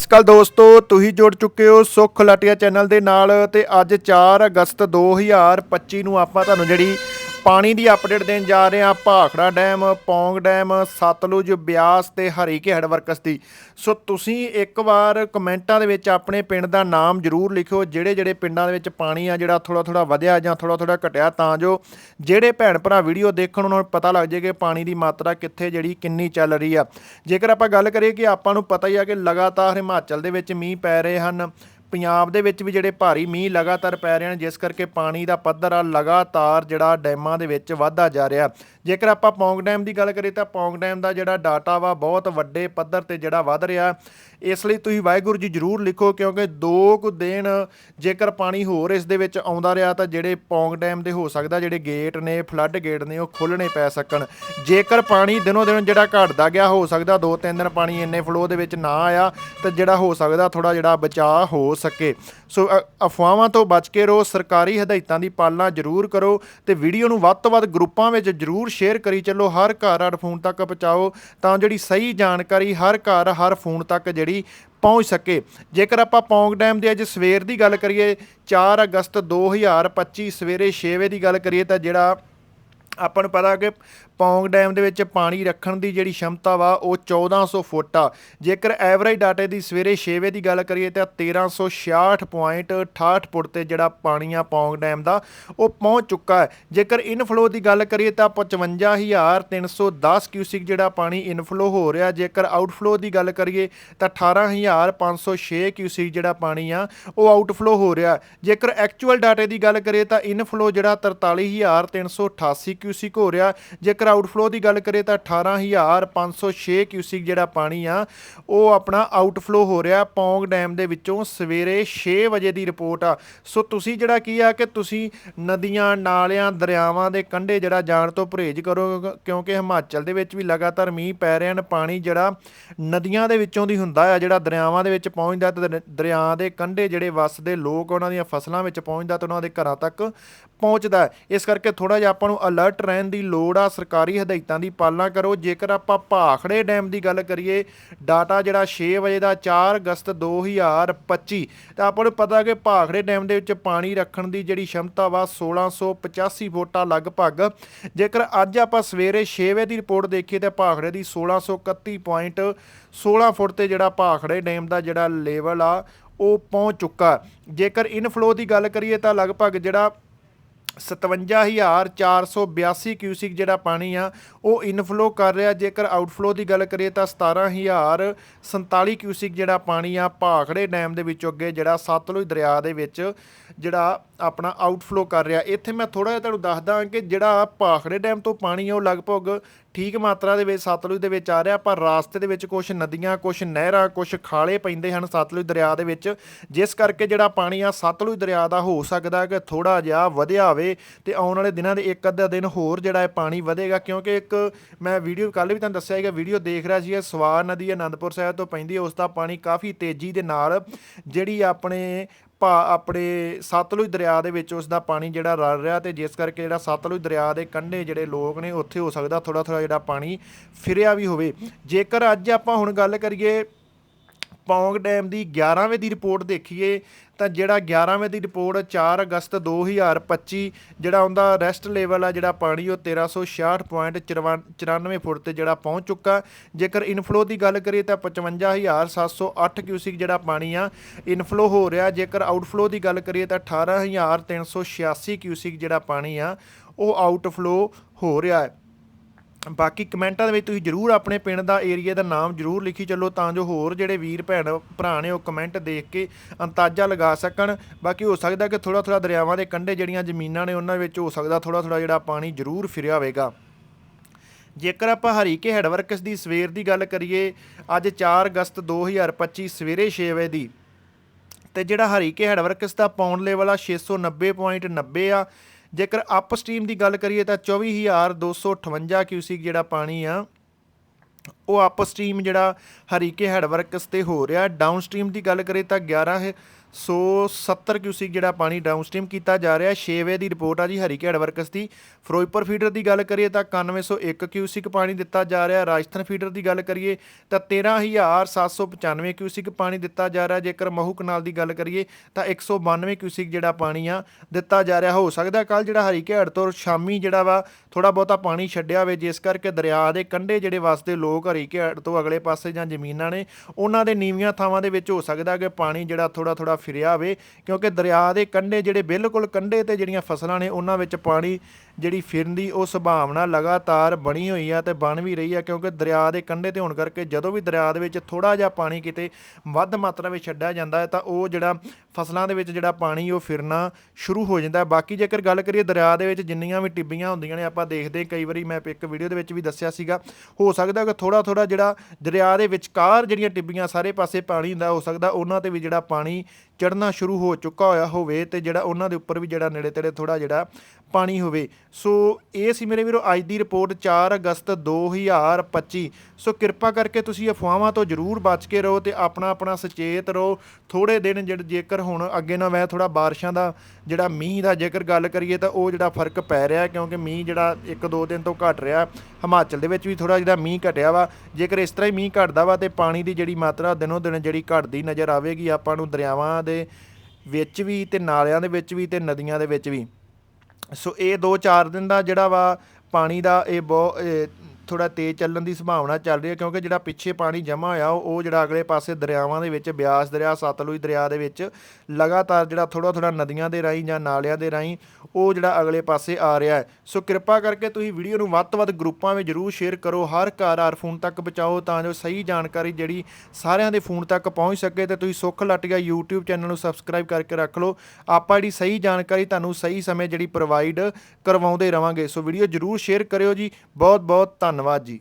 ਸਤਿ ਦੋਸਤੋ, ਤੁਸੀਂ ਜੁੜ ਚੁੱਕੇ ਹੋ ਸੁਖ ਲਟਿਆ ਚੈਨਲ ਦੇ ਨਾਲ ਤੇ ਅੱਜ 4 ਅਗਸਤ 2025 ਨੂੰ ਆਪਾਂ ਤੁਹਾਨੂੰ ਜਿਹੜੀ ਪਾਣੀ ਦੀ ਅਪਡੇਟ ਦੇਣ ਜਾ ਰਹੇ ਹਾਂ। ਭਾਖੜਾ ਡੈਮ, ਪੌਂਗ ਡੈਮ, ਸਤਲੁਜ, ਬਿਆਸ ਤੇ ਹਰੀਕੇ ਹੈਡ ਵਰਕਸ ਦੀ। ਸੋ ਤੁਸੀਂ ਇੱਕ ਵਾਰ ਕਮੈਂਟਾਂ ਦੇ ਵਿੱਚ ਆਪਣੇ ਪਿੰਡ ਦਾ ਨਾਮ ਜ਼ਰੂਰ ਲਿਖਿਓ। ਜਿਹੜੇ ਜਿਹੜੇ ਪਿੰਡਾਂ ਦੇ ਵਿੱਚ ਪਾਣੀ ਆ, ਜਿਹੜਾ ਥੋੜਾ ਥੋੜਾ ਵਧਿਆ ਜਾਂ ਥੋੜਾ ਥੋੜਾ ਘਟਿਆ ਤਾਂ ਜੋ ਜਿਹੜੇ ਭੈਣ ਭਰਾ ਵੀਡੀਓ ਦੇਖਣ, ਉਹਨਾਂ ਨੂੰ ਪਤਾ ਲੱਗ ਜਾਏ ਕਿ ਪਾਣੀ ਦੀ ਮਾਤਰਾ ਕਿੱਥੇ ਜਿਹੜੀ, ਕਿੰਨੀ ਚੱਲ ਰਹੀ ਆ। ਜੇਕਰ ਆਪਾਂ ਗੱਲ ਕਰੀਏ ਕਿ ਆਪਾਂ ਨੂੰ ਪਤਾ ਹੀ ਆ ਕਿ ਲਗਾਤਾਰ ਹਿਮਾਚਲ ਦੇ ਵਿੱਚ ਮੀਂਹ ਪੈ ਰਹੇ ਹਨ ਪੰਜਾਬ ਦੇ ਵਿੱਚ ਵੀ ਜਿਹੜੇ ਭਾਰੀ ਮੀਂਹ ਲਗਾਤਾਰ ਪੈ ਰਹੇ ਹਨ, ਜਿਸ ਕਰਕੇ ਪਾਣੀ ਦਾ ਪੱਧਰ ਆ ਲਗਾਤਾਰ ਜਿਹੜਾ ਡੈਮਾਂ ਦੇ ਵਿੱਚ ਵਧਦਾ ਜਾ ਰਿਹਾ। ਜੇਕਰ ਆਪਾਂ ਪੌਂਗ ਡੈਮ ਦੀ ਗੱਲ ਕਰੀਏ ਤਾਂ ਪੌਂਗ ਡੈਮ ਦਾ ਜਿਹੜਾ ਡਾਟਾ ਵਾ ਬਹੁਤ ਵੱਡੇ ਪੱਧਰ ਤੇ ਜਿਹੜਾ ਵਧ ਰਿਹਾ। ਇਸ ਲਈ ਤੁਸੀਂ ਵਾਹਿਗੁਰੂ ਜੀ ਜਰੂਰ ਲਿਖੋ ਕਿਉਂਕਿ ਦੋ ਕੁ ਦਿਨ ਜੇਕਰ ਪਾਣੀ ਹੋਰ ਇਸ ਦੇ ਵਿੱਚ ਆਉਂਦਾ ਰਿਹਾ ਤਾਂ ਜਿਹੜੇ ਪੌਂਗ ਡੈਮ ਦੇ ਹੋ ਸਕਦਾ, ਜਿਹੜੇ ਗੇਟ ਨੇ ਫਲੱਡ ਗੇਟ ਨੇ, ਉਹ ਖੋਲਣੇ ਪੈ ਸਕਣ। ਜੇਕਰ ਪਾਣੀ ਦਿਨੋ ਦਿਨ ਜਿਹੜਾ ਘਟਦਾ ਗਿਆ, ਹੋ ਸਕਦਾ ਦੋ ਤਿੰਨ ਦਿਨ ਪਾਣੀ ਇੰਨੇ ਫਲੋ ਦੇ ਵਿੱਚ ਨਾ ਆਇਆ ਤਾਂ ਜਿਹੜਾ ਹੋ ਸਕਦਾ ਥੋੜਾ ਜਿਹੜਾ ਬਚਾਅ ਹੋ ਸਕੇ। ਸੋ ਅਫਵਾਹਾਂ ਤੋਂ ਬਚ ਕੇ ਰਹੋ, ਸਰਕਾਰੀ ਹਦਾਇਤਾਂ ਦੀ ਪਾਲਣਾ ਜ਼ਰੂਰ ਕਰੋ ਤੇ ਵੀਡੀਓ ਨੂੰ ਵੱਧ ਤੋਂ ਵੱਧ ਗਰੁੱਪਾਂ ਵਿੱਚ ਜ਼ਰੂਰ ਸ਼ੇਅਰ ਕਰੀ ਚੱਲੋ, ਹਰ ਘਰ ਹਰ ਫੋਨ ਤੱਕ ਪਹੁੰਚਾਓ ਤਾਂ ਜਿਹੜੀ ਸਹੀ ਜਾਣਕਾਰੀ ਹਰ ਘਰ ਹਰ ਫੋਨ ਤੱਕ ਜਿਹੜੀ ਪਹੁੰਚ ਸਕੇ। ਜੇਕਰ ਆਪਾਂ ਪੌਂਗ ਡੈਮ ਦੇ ਅੱਜ ਸਵੇਰ ਦੀ ਗੱਲ ਕਰੀਏ 4 ਅਗਸਤ 2025 ਸਵੇਰੇ 6 ਵਜੇ ਦੀ ਗੱਲ ਕਰੀਏ ਤਾਂ ਜਿਹੜਾ ਆਪਾਂ ਨੂੰ ਪਤਾ ਕਿ ਪੌਂਗ ਡੈਮ ਦੇ ਵਿੱਚ ਪਾਣੀ ਰੱਖਣ ਦੀ ਜਿਹੜੀ ਸ਼ਮਤਾ ਵਾ, ਉਹ 1400 ਫੁੱਟ ਆ। ਜੇਕਰ ਐਵਰੇਜ ਡਾਟੇ ਦੀ ਸਵੇਰੇ 6 ਵਜੇ ਦੀ ਗੱਲ ਕਰੀਏ ਤਾਂ 1366.68 ਫੁੱਟ ਤੇ ਜਿਹੜਾ ਪਾਣੀ ਆ ਪੌਂਗ ਡੈਮ ਦਾ, ਉਹ ਪਹੁੰਚ ਚੁੱਕਾ ਹੈ। ਜੇਕਰ ਇਨਫਲੋ ਦੀ ਗੱਲ ਕਰੀਏ ਤਾਂ 55310 ਕਿਊਸਿਕ ਜਿਹੜਾ ਪਾਣੀ ਇਨਫਲੋ ਹੋ ਰਿਹਾ, ਜੇਕਰ ਆਊਟਫਲੋ ਦੀ ਗੱਲ ਕਰੀਏ ਤਾਂ 18506 ਕਿਊਸਿਕ ਜਿਹੜਾ ਪਾਣੀ ਆ, ਉਹ ਆਊਟਫਲੋ ਹੋ ਰਿਹਾ ਜੇਕਰ ਐਕਚੁਅਲ ਡਾਟੇ ਦੀ ਗੱਲ ਕਰੀਏ ਤਾਂ ਇਨਫਲੋ ਜਿਹੜਾ 43388 ਕਿਊਸਿਕ ਹੋ ਰਿਹਾ, ਜੇਕਰ ਆਊਟਫਲੋ ਦੀ ਗੱਲ ਕਰੀਏ ਤਾਂ 18506 ਕਿਊਸਿਕ ਜਿਹੜਾ ਪਾਣੀ ਆ, ਉਹ ਆਪਣਾ ਆਊਟਫਲੋ ਹੋ ਰਿਹਾ ਪੌਂਗ ਡੈਮ ਦੇ ਵਿੱਚੋਂ ਸਵੇਰੇ 6 ਵਜੇ ਦੀ ਰਿਪੋਰਟ ਆ। ਸੋ ਤੁਸੀਂ ਜਿਹੜਾ ਕੀ ਆ ਕਿ ਤੁਸੀਂ ਨਦੀਆਂ, ਨਾਲਿਆਂ, ਦਰਿਆਵਾਂ ਦੇ ਕੰਢੇ ਜਿਹੜਾ ਜਾਣ ਤੋਂ ਪਰਹੇਜ਼ ਕਰੋ, ਕਿਉਂਕਿ- ਕਿਉਂਕਿ ਹਿਮਾਚਲ ਦੇ ਵਿੱਚ ਵੀ ਲਗਾਤਾਰ ਮੀਂਹ ਪੈ ਰਹੇ ਹਨ ਪਾਣੀ ਜਿਹੜਾ ਨਦੀਆਂ ਦੇ ਵਿੱਚੋਂ ਦੀ ਹੁੰਦਾ ਆ, ਜਿਹੜਾ ਦਰਿਆਵਾਂ ਦੇ ਵਿੱਚ ਪਹੁੰਚਦਾ ਤੇ ਦਰ- ਦਰਿਆ ਦੇ ਕੰਢੇ ਜਿਹੜੇ ਵੱਸਦੇ ਲੋਕ ਉਹਨਾਂ ਦੀਆਂ ਫਸਲਾਂ ਵਿੱਚ ਪਹੁੰਚਦਾ ਤੇ ਉਹਨਾਂ ਦੇ ਘਰਾਂ ਤੱਕ ਪਹੁੰਚਦਾ ਇਸ ਕਰਕੇ ਥੋੜਾ ਜਿਹਾ ਆਪਾਂ ਨੂੰ ਅਲਰਟ ਰਹਿਣ ਦੀ ਲੋੜ ਆ। ਸਰਕਾਰੀ ਹਦਾਇਤਾਂ ਦੀ ਪਾਲਣਾ ਕਰੋ। ਜੇਕਰ ਆਪਾਂ ਭਾਖੜੇ ਡੈਮ ਦੀ ਗੱਲ ਕਰੀਏ ਡਾਟਾ ਜਿਹੜਾ 6 ਵਜੇ ਦਾ 4 ਅਗਸਤ 2025 ਤਾਂ ਆਪਾਂ ਨੂੰ ਪਤਾ ਕਿ ਭਾਖੜੇ ਡੈਮ ਦੇ ਵਿੱਚ ਪਾਣੀ ਰੱਖਣ ਦੀ ਜਿਹੜੀ ਸ਼ਮਤਾ ਵਾ 1685 ਫੁੱਟਾ ਲਗਭਗ। ਜੇਕਰ ਅੱਜ ਆਪਾਂ ਸਵੇਰੇ 6 ਵਜੇ ਦੀ ਰਿਪੋਰਟ ਦੇਖੀਏ, ਤਾਂ ਭਾਖੜੇ ਦੀ 1631.16 ਫੁੱਟ ਤੇ ਜਿਹੜਾ ਭਾਖੜੇ ਡੈਮ ਦਾ ਜਿਹੜਾ ਲੈਵਲ ਆ, ਉਹ ਪਹੁੰਚ ਚੁੱਕਾ। ਜੇਕਰ ਇਨਫਲੋ ਦੀ ਗੱਲ ਕਰੀਏ, ਤਾਂ ਲਗਭਗ ਜਿਹੜਾ 57482 ਕਿਊਸਿਕ ਜਿਹੜਾ ਪਾਣੀ ਆ, ਉਹ ਇਨਫਲੋ ਕਰ ਰਿਹਾ। ਜੇਕਰ ਆਊਟਫਲੋ ਦੀ ਗੱਲ ਕਰੀਏ ਤਾਂ 17047 ਕਿਊਸਿਕ ਜਿਹੜਾ ਪਾਣੀ ਆ ਭਾਖੜੇ ਡੈਮ ਦੇ ਵਿੱਚੋਂ ਅੱਗੇ, ਜਿਹੜਾ ਸਤਲੁਜ ਦਰਿਆ ਦੇ ਵਿੱਚ ਜਿਹੜਾ ਆਪਣਾ ਆਊਟਫਲੋ ਕਰ ਰਿਹਾ। ਇੱਥੇ ਮੈਂ ਥੋੜਾ ਜਿਹਾ ਤੁਹਾਨੂੰ ਦੱਸਦਾ ਕਿ ਜਿਹੜਾ ਭਾਖੜੇ ਡੈਮ ਤੋਂ ਪਾਣੀ ਆ, ਉਹ ਲਗਭਗ ਠੀਕ ਮਾਤਰਾ ਦੇ ਵਿੱਚ ਸਤਲੁਜ ਦੇ ਵਿੱਚ ਆ ਰਿਹਾ। ਪਰ ਰਾਸਤੇ ਦੇ ਵਿੱਚ ਕੁਝ ਨਦੀਆਂ ਕੁਝ ਨਹਿਰਾਂ ਕੁਝ ਖਾਲੇ ਪੈਂਦੇ ਹਨ ਸਤਲੁਜ ਦਰਿਆ ਦੇ ਵਿੱਚ। ਜਿਸ ਕਰਕੇ ਜਿਹੜਾ ਪਾਣੀ ਆ, ਸਤਲੁਜ ਦਰਿਆ ਦਾ ਹੋ ਸਕਦਾ ਕਿ ਥੋੜਾ ਜਿਹਾ ਵਧਿਆ ਹੋਵੇ ਤੇ ਆਉਣ ਵਾਲੇ ਦਿਨਾਂ ਦੇ ਇੱਕ ਅੱਧਾ ਦਿਨ ਹੋਰ ਜਿਹੜਾ ਇਹ ਪਾਣੀ ਵਧੇਗਾ। ਕਿਉਂਕਿ ਇੱਕ ਮੈਂ ਵੀਡੀਓ ਕੱਲ ਵੀ ਤੁਹਾਨੂੰ ਦੱਸਿਆ ਸੀਗਾ ਵੀਡੀਓ ਦੇਖ ਰਿਹਾ ਸੀ ਇਹ ਸਵਾਰ ਨਦੀ ਅਨੰਦਪੁਰ ਸਾਹਿਬ ਤੋਂ ਪੈਂਦੀ ਹੈ ਉਸ ਦਾ ਪਾਣੀ ਕਾਫੀ ਤੇਜ਼ੀ ਦੇ ਨਾਲ ਜਿਹੜੀ ਆਪਣੇ ਆਪਣੇ ਸਤਲੁਜ ਦਰਿਆ ਦੇ ਵਿੱਚ ਉਸ ਦਾ ਪਾਣੀ ਜਿਹੜਾ ਰਲ ਰਿਹਾ ਤੇ ਜਿਸ ਕਰਕੇ ਜਿਹੜਾ ਸਤਲੁਜ ਦਰਿਆ ਦੇ ਕੰਢੇ ਜਿਹੜੇ ਲੋਕ ਨੇ, ਉੱਥੇ ਹੋ ਸਕਦਾ ਥੋੜਾ ਥੋੜਾ ਜਿਹੜਾ ਪਾਣੀ ਫਿਰਿਆ ਵੀ ਹੋਵੇ। ਜੇਕਰ ਅੱਜ ਆਪਾਂ ਹੁਣ ਗੱਲ ਕਰੀਏ ਪੌਂਗ ਡੈਮ ਦੀ 11ਵੇਂ ਦੀ ਰਿਪੋਰਟ ਦੇਖੀਏ ਤਾਂ ਜਿਹੜਾ 11ਵੇਂ ਦੀ ਰਿਪੋਰਟ 4 ਅਗਸਤ 2025 ਜਿਹੜਾ ਉਹਦਾ ਰੈਸਟ ਲੈਵਲ ਆ, ਜਿਹੜਾ ਪਾਣੀ ਉਹ 1366.94 ਫੁੱਟ ਤੇ ਜਿਹੜਾ ਪਹੁੰਚ ਚੁੱਕਾ। ਜੇਕਰ ਇਨਫਲੋ ਦੀ ਗੱਲ ਕਰੀਏ ਤਾਂ 55708 ਕਿਊਸਿਕ ਜਿਹੜਾ ਪਾਣੀ ਆ ਇਨਫਲੋ ਹੋ ਰਿਹਾ। ਜੇਕਰ ਆਊਟਫਲੋ ਦੀ ਗੱਲ ਕਰੀਏ ਤਾਂ 18386 ਕਿਊਸਿਕ ਜਿਹੜਾ ਪਾਣੀ ਆ, ਉਹ ਆਊਟਫਲੋ ਹੋ ਰਿਹਾ ਹੈ। ਬਾਕੀ ਕਮੈਂਟਾਂ ਦੇ ਵਿੱਚ ਤੁਸੀਂ ਜਰੂਰ ਆਪਣੇ ਪਿੰਡ ਦਾ ਏਰੀਆ ਦਾ ਨਾਮ ਜਰੂਰ ਲਿਖੀ ਚੱਲੋ ਤਾਂ ਜੋ ਹੋਰ ਜਿਹੜੇ ਵੀਰ ਭੈਣ ਭਰਾ ਨੇ ਉਹ ਕਮੈਂਟ ਦੇਖ ਕੇ ਅੰਦਾਜ਼ਾ ਲਗਾ ਸਕਣ। ਬਾਕੀ ਹੋ ਸਕਦਾ ਕਿ ਥੋੜਾ ਥੋੜਾ ਦਰਿਆਵਾਂ ਦੇ ਕੰਢੇ ਜਿਹੜੀਆਂ ਜ਼ਮੀਨਾਂ ਨੇ ਉਹਨਾਂ ਵਿੱਚ ਹੋ ਸਕਦਾ ਥੋੜਾ ਥੋੜਾ ਜਿਹੜਾ ਪਾਣੀ ਜਰੂਰ ਫਿਰਿਆ ਹੋਵੇਗਾ। ਜੇਕਰ ਆਪਾਂ ਹਰੀਕੇ ਹੈਡਵਰਕਸ ਦੀ ਸਵੇਰ ਦੀ ਗੱਲ ਕਰੀਏ, ਅੱਜ 4 ਅਗਸਤ 2025 ਸਵੇਰੇ 6 ਵਜੇ ਦੀ, ਤੇ ਜਿਹੜਾ ਹਰੀਕੇ ਹੈਡਵਰਕਸ ਦਾ ਪਾਉਣ ਲੈਵਲ ਆ 690.90 ਆ ਜੇਕਰ ਅਪਸਟ੍ਰੀਮ ਦੀ ਗੱਲ ਕਰੀਏ ਤਾਂ 24258 ਕਿਊਸਿਕ ਜਿਹੜਾ ਪਾਣੀ ਆ, ਉਹ ਅਪਸਟ੍ਰੀਮ ਜਿਹੜਾ ਹਰੀਕੇ ਹੈਡਵਰਕਸ ਤੇ ਹੋ ਰਿਹਾ। ਡਾਊਨ ਡਾਊਨਸਟ੍ਰੀਮ ਦੀ ਗੱਲ ਕਰੀਏ ਤਾਂ 11 ਸੋ 70 ਕਿਊਸਿਕ ਜਿਹੜਾ ਪਾਣੀ ਡਾਊਨਸਟ੍ਰੀਮ ਕੀਤਾ ਜਾ ਰਿਹਾ 6 ਵਜੇ ਦੀ ਰਿਪੋਰਟ ਆ ਜੀ ਹਰੀਕੇੜ ਵਰਕਸ ਦੀ। ਫਿਰੋਜ਼ਪੁਰ ਫੀਡਰ ਦੀ ਗੱਲ ਕਰੀਏ ਤਾਂ 9101 ਕਿਊਸਿਕ ਪਾਣੀ ਦਿੱਤਾ ਜਾ ਰਿਹਾ। ਰਾਜਸਥਾਨ ਫੀਡਰ ਦੀ ਗੱਲ ਕਰੀਏ ਤਾਂ 13795 ਕਿਊਸਿਕ ਪਾਣੀ ਦਿੱਤਾ ਜਾ ਰਿਹਾ। ਜੇਕਰ ਮਹੂ ਕਨਾਲ ਦੀ ਗੱਲ ਕਰੀਏ ਤਾਂ 192 ਕਿਊਸਿਕ ਜਿਹੜਾ ਪਾਣੀ ਆ ਦਿੱਤਾ ਜਾ ਰਿਹਾ। ਹੋ ਸਕਦਾ ਕੱਲ ਜਿਹੜਾ ਹਰੀਕੇੜ ਤੋਂ ਸ਼ਾਮੀ ਜਿਹੜਾ ਵਾ ਥੋੜਾ ਬਹੁਤਾ ਪਾਣੀ ਛੱਡਿਆ ਹੋਵੇ, ਜਿਸ ਕਰਕੇ ਦਰਿਆ ਦੇ ਕੰਢੇ ਜਿਹੜੇ ਵਸਦੇ ਲੋਕ ਹਰੀਕੇੜ ਤੋਂ ਅਗਲੇ ਪਾਸੇ ਜਾਂ ਜ਼ਮੀਨਾਂ ਨੇ, ਉਹਨਾਂ ਦੇ ਨੀਵੀਆਂ ਥਾਵਾਂ ਦੇ ਵਿੱਚ ਹੋ ਸਕਦਾ ਕਿ ਪਾਣੀ ਜਿਹੜਾ ਥੋੜਾ ਥੋੜਾ ਫਿਰਿਆ ਹੋਵੇ ਕਿਉਂਕਿ ਦਰਿਆ ਦੇ ਕੰਢੇ ਜਿਹੜੇ ਬਿਲਕੁਲ ਕੰਢੇ ਤੇ ਜਿਹੜੀਆਂ ਫਸਲਾਂ ਨੇ, ਉਹਨਾਂ ਵਿੱਚ ਪਾਣੀ ਜਿਹੜੀ ਫਿਰਨ ਦੀ ਉਹ ਸੰਭਾਵਨਾ ਲਗਾਤਾਰ ਬਣੀ ਹੋਈ ਆ ਤੇ ਬਣ ਵੀ ਰਹੀ ਆ, ਕਿਉਂਕਿ ਦਰਿਆ ਦੇ ਕੰਢੇ ਤੇ ਹੋਣ ਕਰਕੇ ਜਦੋਂ ਵੀ ਦਰਿਆ ਦੇ ਵਿੱਚ ਥੋੜਾ ਜਿਹਾ ਪਾਣੀ ਕਿਤੇ ਵੱਧ ਮਾਤਰਾ ਵਿੱਚ ਛੱਡਿਆ ਜਾਂਦਾ ਹੈ, ਤਾਂ ਉਹ ਜਿਹੜਾ ਫਸਲਾਂ ਦੇ ਵਿੱਚ ਜਿਹੜਾ ਪਾਣੀ, ਉਹ ਫਿਰਨਾ ਸ਼ੁਰੂ ਹੋ ਜਾਂਦਾ ਬਾਕੀ ਜੇਕਰ ਗੱਲ ਕਰੀਏ ਦਰਿਆ ਦੇ ਵਿੱਚ ਜਿੰਨੀਆਂ ਵੀ ਟਿੱਬੀਆਂ ਹੁੰਦੀਆਂ ਨੇ, ਆਪਾਂ ਦੇਖਦੇ ਕਈ ਵਾਰੀ ਮੈਂ ਇੱਕ ਵੀਡੀਓ ਦੇ ਵਿੱਚ ਵੀ ਦੱਸਿਆ ਸੀਗਾ, ਹੋ ਸਕਦਾ ਕਿ ਥੋੜਾ ਥੋੜਾ ਜਿਹੜਾ ਦਰਿਆ ਦੇ ਵਿਚਕਾਰ ਜਿਹੜੀਆਂ ਟਿੱਬੀਆਂ ਸਾਰੇ ਪਾਸੇ ਪਾਣੀ ਹੁੰਦਾ, ਹੋ ਸਕਦਾ ਉਹਨਾਂ ਤੇ ਵੀ ਜਿਹੜਾ ਪਾਣੀ ਚੜਨਾ ਸ਼ੁਰੂ ਹੋ ਚੁੱਕਾ ਹੋਇਆ ਹੋਵੇ ਤੇ ਜਿਹੜਾ ਉਹਨਾਂ ਦੇ ਉੱਪਰ ਵੀ ਜਿਹੜਾ ਨੇੜੇ ਤੇੜੇ ਥੋੜਾ ਜਿਹੜਾ ਪਾਣੀ ਹੋਵੇ। ਸੋ ਇਹ ਸੀ ਮੇਰੇ ਵੀਰੋ ਅੱਜ ਦੀ ਰਿਪੋਰਟ 4 ਅਗਸਤ 2025 ਸੋ ਕਿਰਪਾ ਕਰਕੇ ਤੁਸੀਂ ਅਫਵਾਹਾਂ ਤੋਂ ਜ਼ਰੂਰ ਬਚ ਕੇ ਰਹੋ ਤੇ ਆਪਣਾ ਆਪਣਾ ਸੁਚੇਤ ਰਹੋ। ਥੋੜੇ ਦਿਨ ਜਿਹੜੇ ਜੇਕਰ ਹੁਣ ਅੱਗੇ ਨਾ ਵੈ ਥੋੜਾ ਬਾਰਿਸ਼ਾਂ ਦਾ ਜਿਹੜਾ ਮੀਂਹ ਦਾ ਜੇਕਰ ਗੱਲ ਕਰੀਏ ਤਾਂ ਉਹ ਜਿਹੜਾ ਫ਼ਰਕ ਪੈ ਰਿਹਾ ਕਿਉਂਕਿ ਮੀਂਹ ਜਿਹੜਾ 1-2 ਦਿਨ ਤੋਂ ਘਟ ਰਿਹਾ। ਹਿਮਾਚਲ ਦੇ ਵਿੱਚ ਵੀ ਥੋੜਾ ਜਿਹੜਾ ਮੀਂਹ ਘਟਿਆ ਵਾ। ਜੇਕਰ ਇਸ ਤਰ੍ਹਾਂ ਹੀ ਮੀਂਹ ਘਟਦਾ ਵਾ ਤੇ ਪਾਣੀ ਦੀ ਜਿਹੜੀ ਮਾਤਰਾ ਦਿਨੋ ਦਿਨ ਜਿਹੜੀ ਘਟਦੀ ਨਜ਼ਰ ਆਵੇਗੀ ਆਪਾਂ ਨੂੰ ਦਰਿਆਵਾਂ ਦੇ ਵਿੱਚ ਵੀ ਤੇ ਨਾਲਿਆਂ ਦੇ ਵਿੱਚ ਵੀ ਤੇ ਨਦੀਆਂ ਦੇ ਵਿੱਚ ਵੀ। ਸੋ ਇਹ 2-4 ਦਿਨ ਦਾ ਜਿਹੜਾ ਵਾ ਪਾਣੀ ਦਾ ਇਹ ਬਹੁਤ ਥੋੜਾ ਤੇਜ਼ ਚੱਲਣ ਦੀ ਸੰਭਾਵਨਾ ਚੱਲ ਰਹੀ ਹੈ ਕਿਉਂਕਿ ਜਿਹੜਾ ਪਿੱਛੇ ਪਾਣੀ ਜਮ੍ਹਾਂ ਹੋਇਆ, ਉਹ ਜਿਹੜਾ ਅਗਲੇ ਪਾਸੇ ਦਰਿਆਵਾਂ ਦੇ ਵਿੱਚ, ਬਿਆਸ ਦਰਿਆ, ਸਤਲੁਜ ਦਰਿਆ ਦੇ ਵਿੱਚ ਲਗਾਤਾਰ ਜਿਹੜਾ ਥੋੜਾ ਥੋੜਾ ਨਦੀਆਂ ਦੇ ਰਾਹੀਂ ਜਾਂ ਨਾਲਿਆਂ ਦੇ ਰਾਹੀਂ ਉਹ ਜਿਹੜਾ ਅਗਲੇ ਪਾਸੇ ਆ ਰਿਹਾ ਹੈ। ਸੋ ਕਿਰਪਾ ਕਰਕੇ ਤੁਸੀਂ ਵੀਡੀਓ ਨੂੰ ਵੱਧ ਤੋਂ ਵੱਧ ਗਰੁੱਪਾਂ ਵਿੱਚ ਜਰੂਰ ਸ਼ੇਅਰ ਕਰੋ। ਹਰ ਘਰ ਹਰ ਫੋਨ ਤੱਕ ਪਹੁੰਚਾਓ ਤਾਂ ਜੋ ਸਹੀ ਜਾਣਕਾਰੀ ਜਿਹੜੀ ਸਾਰਿਆਂ ਦੇ ਫੋਨ ਤੱਕ ਪਹੁੰਚ ਸਕੇ ਤੇ ਤੁਸੀਂ ਸੁੱਖ ਲਟਿਆ YouTube ਚੈਨਲ ਨੂੰ ਸਬਸਕ੍ਰਾਈਬ ਕਰਕੇ ਰੱਖ ਲਓ। ਆਪਾਂ ਜਿਹੜੀ ਸਹੀ ਜਾਣਕਾਰੀ ਤੁਹਾਨੂੰ ਸਹੀ ਸਮੇਂ ਜਿਹੜੀ ਪ੍ਰੋਵਾਈਡ ਕਰਵਾਉਂਦੇ ਰਵਾਂਗੇ। ਸੋ ਵੀਡੀਓ ਜਰੂਰ ਸ਼ੇਅਰ ਕਰਿਓ ਜੀ। ਬਹੁਤ ਬਹੁਤ ਧੰਨਵਾਦ। ਧੰਨਵਾਦ ਜੀ।